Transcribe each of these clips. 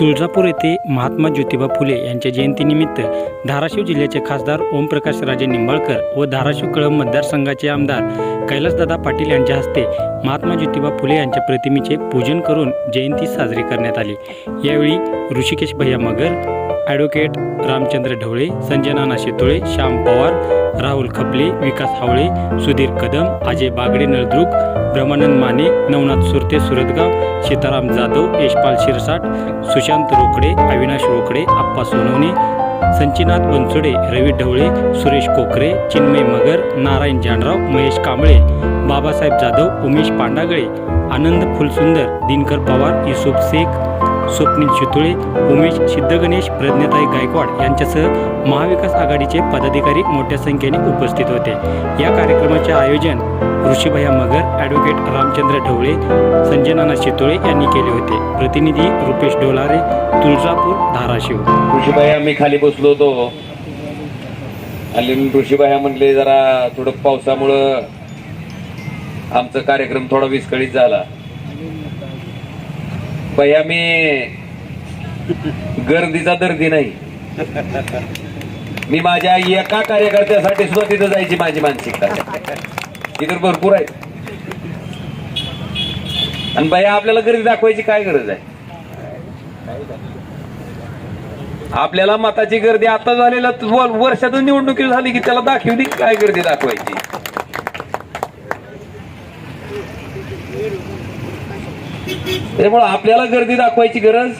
तुळजापूर येथे महात्मा ज्योतिबा फुले यांच्या जयंतीनिमित्त धाराशिव जिल्ह्याचे खासदार ओमप्रकाश राजे निंबाळकर व धाराशिव कळंब मतदारसंघाचे आमदार कैलासदादा पाटील यांच्या हस्ते महात्मा ज्योतिबा फुले यांच्या प्रतिमेचे पूजन करून जयंती साजरी करण्यात आली. यावेळी ऋषिकेश भैया मगर ॲडव्होकेट रामचंद्र ढवळे संजय नाना शेतोळे श्याम पवार राहुल खपले विकास हावळे सुधीर कदम अजय बागडे नळदुर्ग ब्रह्मानंद माने नवनाथ सुरते सुरतगाव सीताराम जाधव यशपाल शिरसाट प्रशांत रोकडे अविनाश रोकडे आप्पा सोनवणे संचिनाथ बनसुडे रवी ढवळे सुरेश कोकरे चिन्मय मगर नारायण जानराव महेश कांबळे बाबासाहेब जाधव उमेश पांडागळे आनंद फुलसुंदर दिनकर पवार युसुफ शेख स्वप्नील शितुळे उमेश सिद्धगणेश प्रज्ञाताई गायकवाड यांच्यासह महाविकास आघाडीचे पदाधिकारी मोठ्या संख्येने उपस्थित होते. या कार्यक्रमाचे आयोजन ऋषीभया मगर ॲडव्होकेट रामचंद्र ढवळे संजय नाना शितोळे यांनी केले होते. प्रतिनिधी रुपेश डोलारे तुळजापूर धाराशिव. ऋषीबाई आम्ही खाली बसलो होतो. आणि ऋषीबाई म्हटले जरा थोडं पावसामुळं आमचा कार्यक्रम थोडा विस्कळीत झाला. बाई आम्ही गर्दीचा दर्दी नाही. मी माझ्या एका कार्यकर्त्यासाठी सुद्धा तिथं जायची माझी मानसिकता. तिथं भरपूर आहेत. आणि बाया आपल्याला गर्दी दाखवायची काय गरज आहे? आपल्याला मताची गर्दी आता झालेल्या वर्षातून निवडणुकी झाली की त्याला दाखवली काय गर्दी दाखवायची? त्यामुळे आपल्याला गर्दी दाखवायची गरज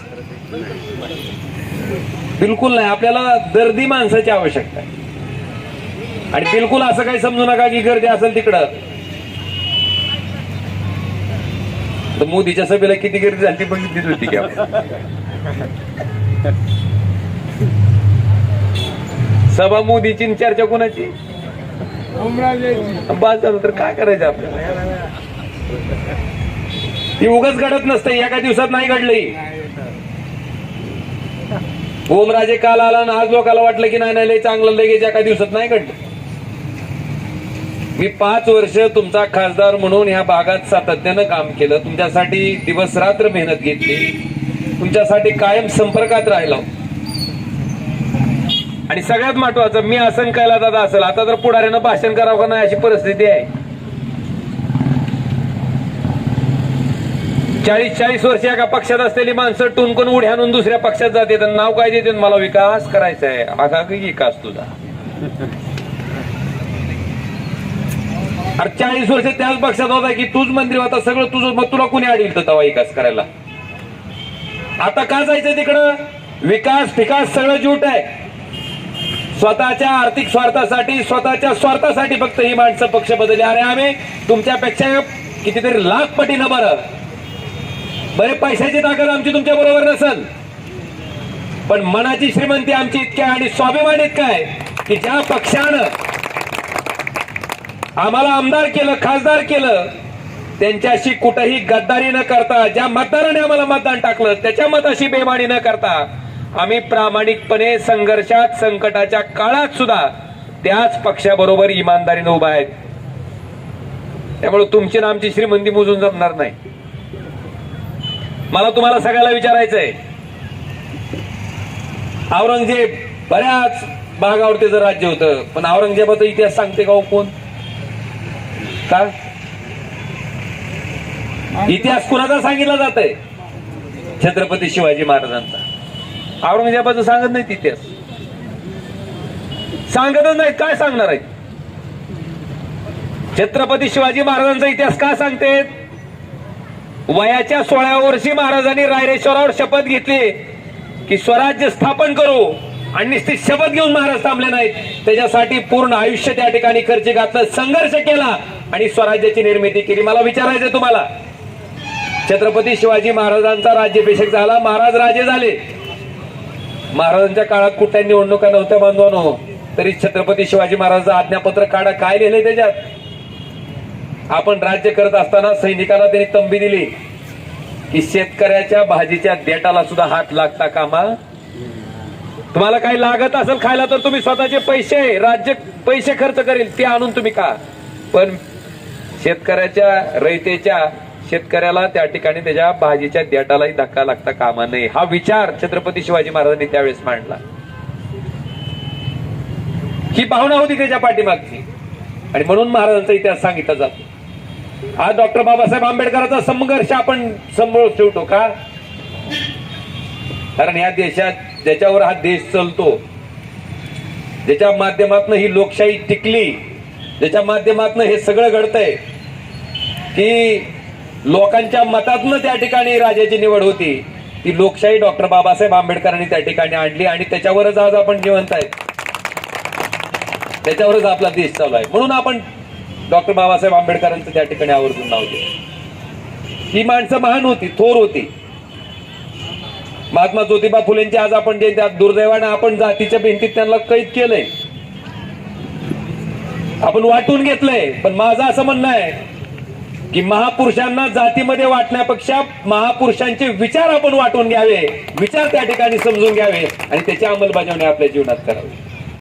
बिलकुल नाही. आपल्याला दर्दी माणसाची आवश्यकता आहे. आणि बिलकुल असं काही समजू नका की गर्दी असेल तिकडं. तर मोदीच्या सभेला किती गर्दी झाली ती बघितलीच होती की सभा मोदीची चर्चा कोणाची? बस झालं तर काय करायचं आपल्याला? ती उगाच घडत नसतं एका दिवसात नाही घडलंय ओमराजे काल आला आणि आज लोकांना वाटलं की नाही नाही लय चांगलं लगेच एका दिवसात नाही घडलं. मी पाच वर्ष तुमचा खासदार म्हणून ह्या भागात सातत्यानं काम केलं. तुमच्यासाठी दिवस रात्र मेहनत घेतली. तुमच्यासाठी कायम संपर्कात राहिलो. आणि सगळ्यात महत्वाचं मी असं कायला दादा असेल आता तर पुढाऱ्यानं भाषण करावं का नाही अशी परिस्थिती आहे. चाळीस चाळीस वर्ष एका पक्षात असलेली माणसं टुनकून उड्या आणून दुसऱ्या पक्षात जाते तर नाव काय देते मला विकास करायचा आहे. आगा विकास तुझा? अरे चाळीस वर्ष त्याच पक्षात होता की तूच मंत्री होता सगळं तुझं मग तुला कुणी अडील तवा विकास करायला? आता का जायचं तिकडं? विकास फिकास सगळं जूट आहे. स्वतःच्या आर्थिक स्वार्थासाठी स्वतःच्या स्वार्थासाठी फक्त ही माणसं पक्ष बदलली. अरे आम्ही तुमच्यापेक्षा कितीतरी लाख पटीनं बरं. बरे पैशाची ताकद आमची तुमच्या बरोबर नसल. पण मनाची श्रीमंती आमची इतकी आहे आणि स्वाभिमान इतका आहे की ज्या पक्षानं आम्हाला आमदार केलं खासदार केलं त्यांच्याशी कुठेही गद्दारी न करता ज्या मतदाराने आम्हाला मतदान टाकलं त्याच्या मताशी बेमानी न करता आम्ही प्रामाणिकपणे संघर्षात संकटाच्या काळात सुद्धा त्याच पक्षाबरोबर इमानदारीने उभा आहेत. त्यामुळे तुमची ना आमची श्रीमंती मोजून जमणार नाही. मला तुम्हाला सगळ्याला विचारायचंय. औरंगजेब बऱ्याच भागावर त्याचं राज्य होतं पण औरंगजेबाचा इतिहास सांगते का हो कोण? का इतिहास कुणाचा सांगितला जात आहे छत्रपती शिवाजी महाराजांचा. औरंगजेबाचं सांगत नाही इतिहास. सांगतच नाही काय सांगणार आहे छत्रपती शिवाजी महाराजांचा इतिहास का सांगते वयाच्या सोळाव्या वर्षी महाराजांनी रायरेश्वरावर शपथ घेतली की स्वराज्य स्थापन करू आणि निश्चित शपथ घेऊन महाराज थांबले नाहीत. त्याच्यासाठी पूर्ण आयुष्य त्या ठिकाणी खर्च घातलं संघर्ष केला. आणि स्वराज्याची निर्मिती केली. मला विचारायचं तुम्हाला. छत्रपती शिवाजी महाराजांचा राज्याभिषेक झाला. महाराज राजे झाले. महाराजांच्या काळात कुठल्या निवडणुका नव्हत्या बांधवानो तरी छत्रपती शिवाजी महाराजांचं आज्ञापत्र काढा. काय लिहिलंय त्याच्यात? आपण राज्य करत असताना सैनिकांना त्यांनी तंबी दिली. की शेतकऱ्याच्या भाजीच्या देटाला सुद्धा हात लागता कामा? तुम्हाला काही लागत असेल खायला तर तुम्ही स्वतःचे पैसे राज्य पैसे खर्च करेल. ते आणून तुम्ही का पण शेतकऱ्याच्या रयतेच्या शेतकऱ्याला त्या ठिकाणी त्याच्या भाजीच्या देटालाही धक्का लागता कामा नये. हा विचार छत्रपती शिवाजी महाराजांनी त्यावेळेस मांडला. ही भावना होती त्याच्या पाठीमागची. आणि म्हणून महाराजांचा इतिहास सांगितला जातो. आज डॉक्टर बाबासाहेब आंबेडकरांचा संघर्ष आपण समोर ठेवतो का? कारण या देशात ज्याच्यावर हा देश चालतो ज्याच्या माध्यमातून ही लोकशाही टिकली ज्याच्या माध्यमातून हे सगळं घडतंय की लोकांच्या मतातनं त्या ठिकाणी राजाची निवड होती. ती लोकशाही डॉक्टर बाबासाहेब आंबेडकरांनी त्या ठिकाणी आणली आणि त्याच्यावरच आज आपण जिवंत आहेत. त्याच्यावरच आपला देश चालू आहे. म्हणून आपण डॉक्टर बाबासाहेब आंबेडकरांचं त्या ठिकाणी आवर्जून नाव दिलं. ही माणसं महान होती थोर होती. महात्मा ज्योतिबा फुलेंची आज आपण जे त्या दुर्दैवानं आपण जातीच्या भिंतीत त्यांना कैद केलंय. आपण वाटून घेतलंय पण माझं असं म्हणणं आहे की महापुरुषांना जातीमध्ये वाटण्यापेक्षा महापुरुषांचे विचार आपण वाटून घ्यावे विचार त्या ठिकाणी समजून घ्यावे आणि त्याची अंमलबजावणी आपल्या जीवनात करावी.